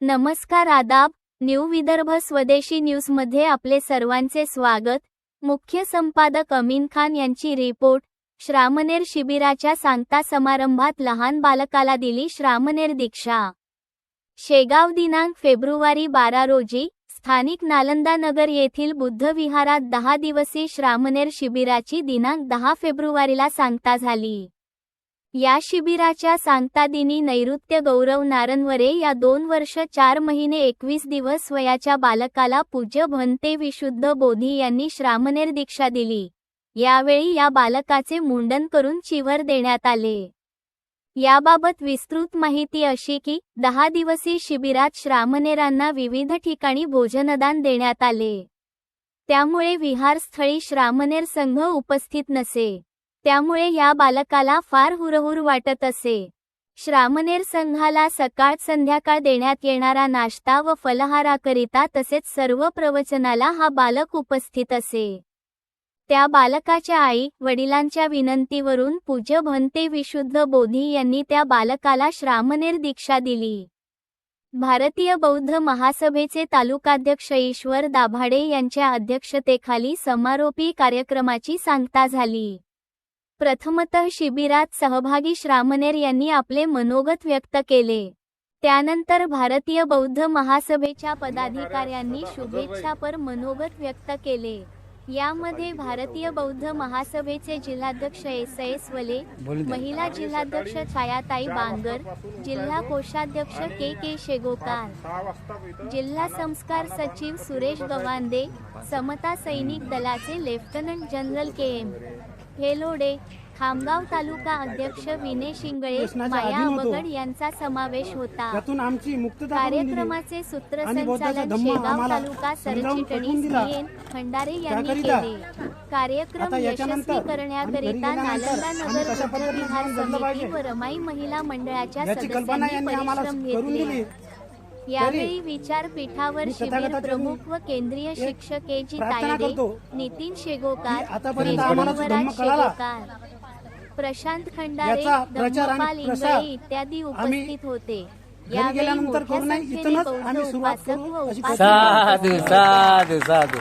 नमस्कार आदाब न्यू विदर्भ स्वदेशी न्यूजमध्ये आपले सर्वांचे स्वागत. मुख्य संपादक अमीन खान यांची रिपोर्ट. श्रामनेर शिबिराच्या सांगता समारंभात लहान बालकाला दिली श्रामनेर दीक्षा. शेगाव दिनांक फेब्रुवारी बारा रोजी स्थानिक नालंदा नगर येथील बुद्ध विहारात दहा दिवसीय श्रामनेर शिबिराची दिनांक दहा फेब्रुवारीला सांगता झाली. या शिबिराच्या सांगता दिनी नैऋत्य गौरव नारनवरे या दोन वर्ष चार महिने एकवीस दिवस वयाच्या बालकाला पूज्य भंते विशुद्ध बोधी यांनी श्रामनेर दीक्षा दिली. यावेळी या बालकाचे मुंडन करून चिवर देण्यात आले. याबाबत विस्तृत माहिती अशी की दहा दिवसीय शिबिरात श्रामनेरांना विविध ठिकाणी भोजनदान देण्यात आले. त्यामुळे विहारस्थळी श्रामनेर संघ उपस्थित नसे. त्यामुळे या बालकाला फार हुरहुर वाटत असे. श्रामनेर संघाला सकाळ संध्याकाळ देण्यात येणारा नाश्ता व फलहाराकरिता तसेच सर्व प्रवचनाला हा बालक उपस्थित असे. त्या बालकाच्या आई वडिलांच्या विनंतीवरून पूज्य भंते विशुद्ध बोधी यांनी त्या बालकाला श्रामनेर दीक्षा दिली. भारतीय बौद्ध महासभेचे तालुकाध्यक्ष ईश्वर दाभाडे यांच्या अध्यक्षतेखाली समारोपी कार्यक्रमाची सांगता झाली. प्रथमतः शिबिरात सहभागी श्रामनेर यांनी आपले मनोगत व्यक्त केले. त्यानंतर भारतीय बौद्ध महासभेच्या पदाधिकाऱ्यांनी शुभेच्छापर मनोगत व्यक्त केले. यामध्ये भारतीय बौद्ध महासभेचे जिल्हाध्यक्ष एस एस वले महिला जिल्हाध्यक्ष छायाताई बांगर जिल्हा कोषाध्यक्ष के के शेगोकार जिल्हा संस्कार सचिव सुरेश गवांदे समता सैनिक दलाचे lieutenant general K M Helode Khamgaon taluka अध्यक्ष विने शिंगळे माया. अबगड यांचा समावेश होता. आमची. कार्यक्रमाचे सूत्रसंचालन शेगाव तालुका सरचिटणीस खंडारे यांनी केले. कार्यक्रम यशस्वी करण्याकरिता नालंदा नगर विहार समिती व रमाई महिला मंडळाच्या सदस्यांनी परिश्रम घेतले. यावेळी विचारपीठावर शिबिर प्रमुख व केंद्रीय शिक्षक ए जी तायडे नितीन शेगोकार शेगोकार प्रशांत खंडारे याचा प्रचार आणि धम्मपाल प्रसार इंगळे इत्यादी आम्ही उपस्थित होते. यावेळी गेल्यानंतर मोठ्या करू नये संख्येने इथूनच बौद्ध आम्ही सुरुवात उपासक करू व अशी उपासिका साधू साधू साधू.